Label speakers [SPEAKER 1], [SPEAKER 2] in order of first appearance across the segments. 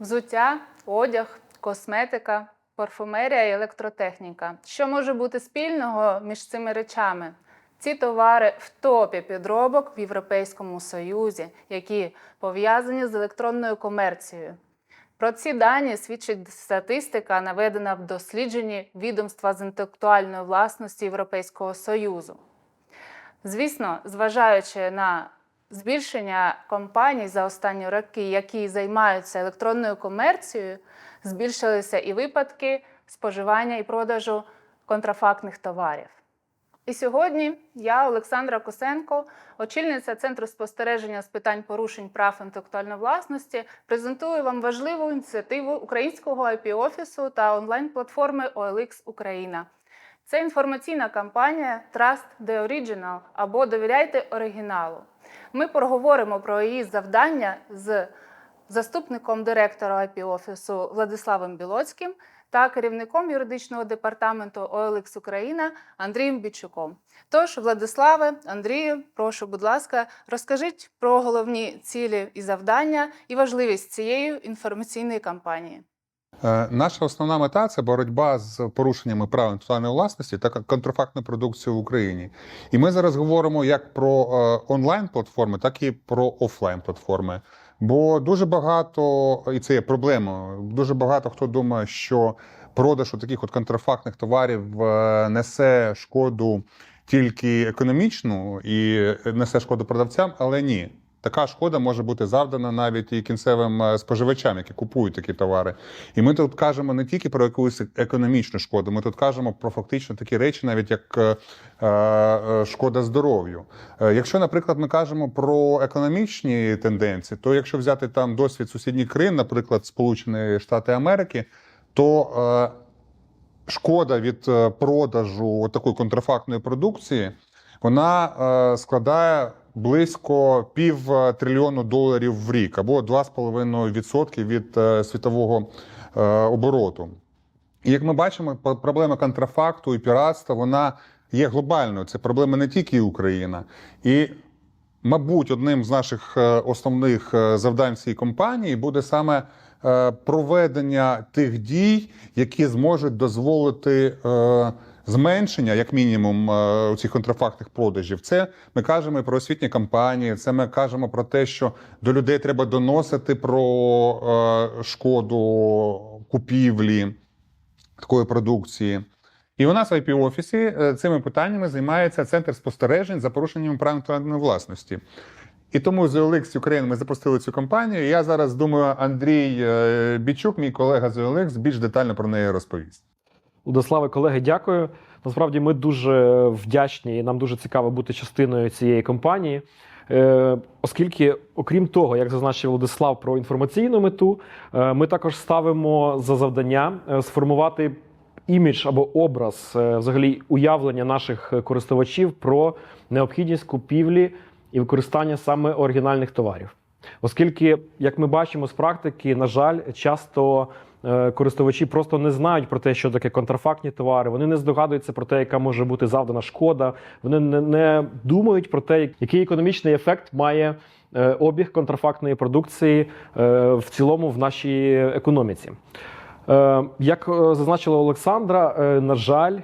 [SPEAKER 1] Взуття, одяг, косметика, парфумерія і електротехніка. Що може бути спільного між цими речами? Ці товари в топі підробок в Європейському Союзі, які пов'язані з електронною комерцією. Про ці дані свідчить статистика, наведена в дослідженні відомства з інтелектуальної власності Європейського Союзу. Звісно, зважаючи на збільшення компаній за останні роки, які займаються електронною комерцією, збільшилися і випадки споживання і продажу контрафактних товарів. І сьогодні я, Олександра Косенко, очільниця Центру спостереження з питань порушень прав інтелектуальної власності, презентую вам важливу ініціативу українського IP-офісу та онлайн-платформи OLX Україна. Це інформаційна кампанія Trust the Original або Довіряйте оригіналу. Ми проговоримо про її завдання з заступником директора IP-офісу Владиславом Білоцьким та керівником юридичного департаменту OLX Україна Андрієм Бічуком. Тож, Владиславе, Андрію, прошу, будь ласка, розкажіть про головні цілі і завдання і важливість цієї інформаційної кампанії.
[SPEAKER 2] Е, Наша основна мета це боротьба з порушеннями прав інтелектуальної власності та контрафактну продукцію в Україні. І ми зараз говоримо як про е, онлайн-платформи, так і про офлайн-платформи. Бо дуже багато, і це є проблема. Дуже багато хто думає, що продаж от таких от контрафактних товарів е, несе шкоду тільки економічну і несе шкоду продавцям, але ні. Така шкода може бути завдана навіть і кінцевим е, споживачам, які купують такі товари. І ми тут кажемо не тільки про якусь економічну шкоду, ми тут кажемо про фактично такі речі, навіть як е, е, шкода здоров'ю. Якщо, наприклад, ми кажемо про економічні тенденції, то якщо взяти там досвід сусідніх країн, наприклад, Сполучені Штати Америки, то шкода від продажу такої контрафактної продукції вона складає близько пів е, трильйону доларів в рік або 2,5% від е, світового е, обороту. І як ми бачимо, проблема контрафакту і піратства вона є глобальною. Це проблема не тільки Україна. І, мабуть, одним з наших основних завдань цієї компанії буде саме проведення тих дій, які зможуть дозволити зменшення, як мінімум, е, цих контрафактних продажів. Це ми кажемо про освітні кампанії. Це ми кажемо про те, що до людей треба доносити про е, шкоду купівлі такої продукції. І у нас в IP-офісі е, цими питаннями займається центр спостережень за порушенням прав інтелектуальної власності. І тому з OLX Ukraine ми запустили цю кампанію. Я зараз думаю, Андрій Бічук, мій колега з OLX, більш детально про неї розповість.
[SPEAKER 3] Владиславе, колеги, дякую. Насправді ми дуже вдячні і нам дуже цікаво бути частиною цієї компанії. Е, Оскільки, окрім того, як зазначив Владислав про інформаційну мету, е, ми також ставимо за завдання е, сформувати імідж або образ, взагалі уявлення наших користувачів про необхідність купівлі і використання саме оригінальних товарів. Оскільки, як ми бачимо з практики, на жаль, часто е, користувачі просто не знають про те, що таке контрафактні товари. Вони не здогадуються про те, яка може бути завдана шкода. Вони не, думають про те, який економічний ефект має е, обіг контрафактної продукції е, в цілому в нашій економіці. Як зазначила Олександра, на жаль,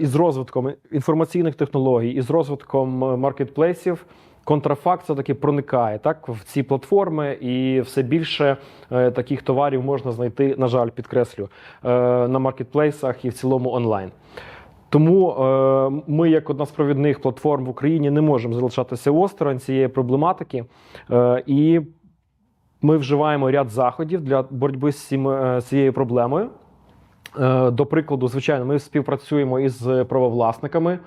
[SPEAKER 3] із розвитком інформаційних технологій, із розвитком маркетплейсів, контрафакт все таки проникає так в ці платформи, і все більше е, таких товарів можна знайти, на жаль, підкреслю, е, на маркетплейсах і в цілому онлайн. Тому е, ми, як одна з провідних платформ в Україні, не можемо залишатися осторонь цієї проблематики. Е, і ми вживаємо ряд заходів для боротьби з е, цією проблемою. Е, До прикладу, звичайно, ми співпрацюємо із правовласниками, е,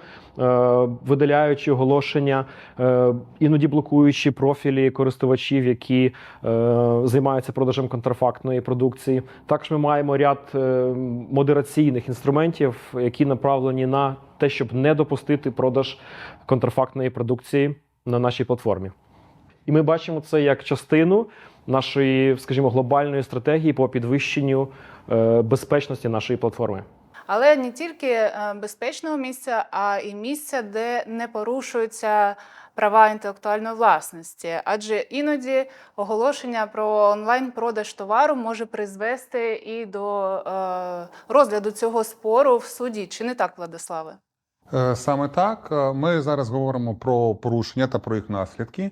[SPEAKER 3] видаляючи оголошення, е, іноді блокуючи профілі користувачів, які займаються продажем контрафактної продукції. Також ми маємо ряд модераційних інструментів, які направлені на те, щоб не допустити продаж контрафактної продукції на нашій платформі. І ми бачимо це як частину нашої, скажімо, глобальної стратегії по підвищенню е, безпечності нашої платформи.
[SPEAKER 1] Але не тільки е, безпечного місця, а і місця, де не порушуються права інтелектуальної власності, адже іноді оголошення про онлайн-продаж товару може призвести і до е, розгляду цього спору в суді. Чи не так, Владиславе?
[SPEAKER 2] Саме так. Ми зараз говоримо про порушення та про їх наслідки.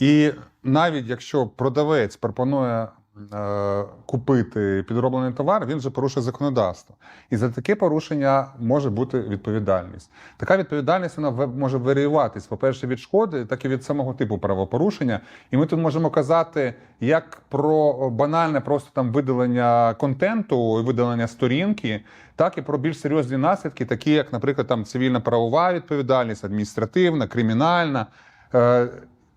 [SPEAKER 2] І навіть якщо продавець пропонує е, купити підроблений товар, він вже порушує законодавство. І за таке порушення може бути відповідальність. Така відповідальність вона може варіюватись, по-перше, від шкоди, так і від самого типу правопорушення. І ми тут можемо казати як про банальне просто там видалення контенту і видалення сторінки, так і про більш серйозні наслідки, такі як, наприклад, там цивільна правова відповідальність, адміністративна, кримінальна. Е,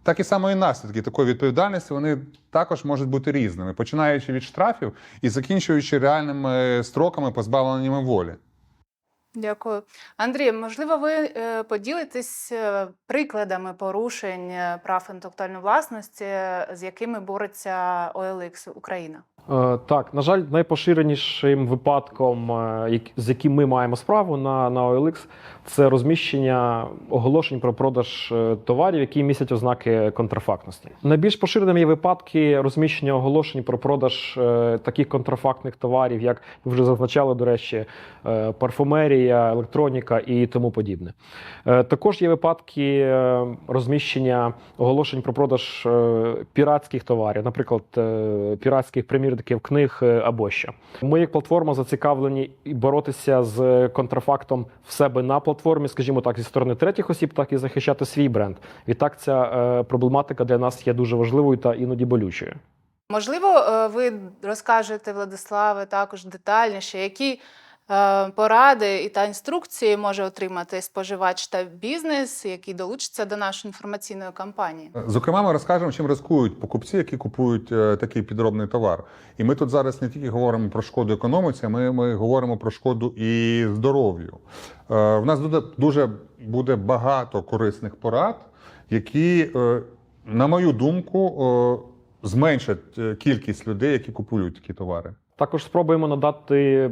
[SPEAKER 2] так і само і наслідки такої відповідальності вони також можуть бути різними, починаючи від штрафів і закінчуючи реальними строками позбавленнями волі.
[SPEAKER 1] Дякую. Андрій, можливо, ви е, поділитесь е, прикладами порушень е, прав інтелектуальної власності, з якими бореться OLX Україна?
[SPEAKER 3] Так, на жаль, найпоширенішим випадком, з яким ми маємо справу на, на OLX, це розміщення оголошень про продаж товарів, які містять ознаки контрафактності. Найбільш поширеними є випадки розміщення оголошень про продаж таких контрафактних товарів, як ви вже зазначали, до речі, е, парфумерія, електроніка і тому подібне. Е, Також є випадки е, розміщення оголошень про продаж е, піратських товарів, наприклад, піратських примірників книг або що. Ми, як платформа, зацікавлені боротися з контрафактом в себе на платформі, скажімо так, зі сторони третіх осіб, так і захищати свій бренд. Відтак, ця проблематика для нас є дуже важливою та іноді болючою.
[SPEAKER 1] Можливо, ви розкажете, Владиславе, також детальніше, які поради і та інструкції може отримати споживач та бізнес, який долучиться до нашої інформаційної кампанії?
[SPEAKER 2] Зокрема, ми розкажемо, чим ризикують покупці, які купують е, такий підробний товар. І ми тут зараз не тільки говоримо про шкоду економіці, ми, ми говоримо про шкоду і здоров'ю. Е, в нас буде дуже буде багато корисних порад, які, е, на мою думку, е, зменшать е, кількість людей, які купують такі товари.
[SPEAKER 3] Також спробуємо надати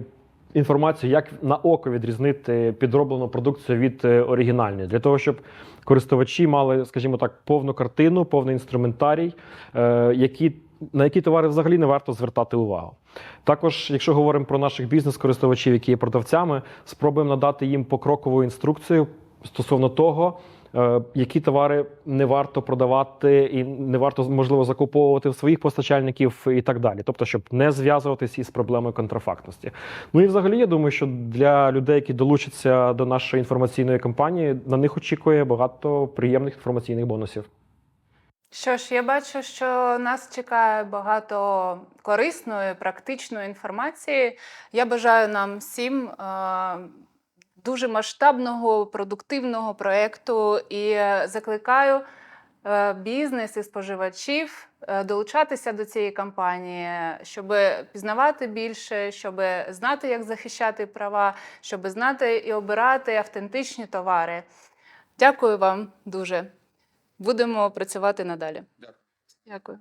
[SPEAKER 3] інформацію, як на око відрізнити підроблену продукцію від е, оригінальної, для того, щоб користувачі мали, скажімо так, повну картину, повний інструментарій, е, які, на які товари взагалі не варто звертати увагу. Також, якщо говоримо про наших бізнес-користувачів, які є продавцями, спробуємо надати їм покрокову інструкцію стосовно того, які товари не варто продавати і не варто можливо закуповувати в своїх постачальників і так далі. Тобто, щоб не зв'язуватися із проблемою контрафактності. Ну і взагалі, я думаю, що для людей, які долучаться до нашої інформаційної кампанії, на них очікує багато приємних інформаційних бонусів.
[SPEAKER 1] Що ж, я бачу, що нас чекає багато корисної, практичної інформації. Я бажаю нам всім е, дуже масштабного, продуктивного проєкту і е, закликаю е, бізнес і споживачів е, долучатися до цієї кампанії, щоб пізнавати більше, щоб знати, як захищати права, щоб знати і обирати автентичні товари. Дякую вам дуже. Будемо працювати надалі.
[SPEAKER 2] Дякую.
[SPEAKER 1] Дякую.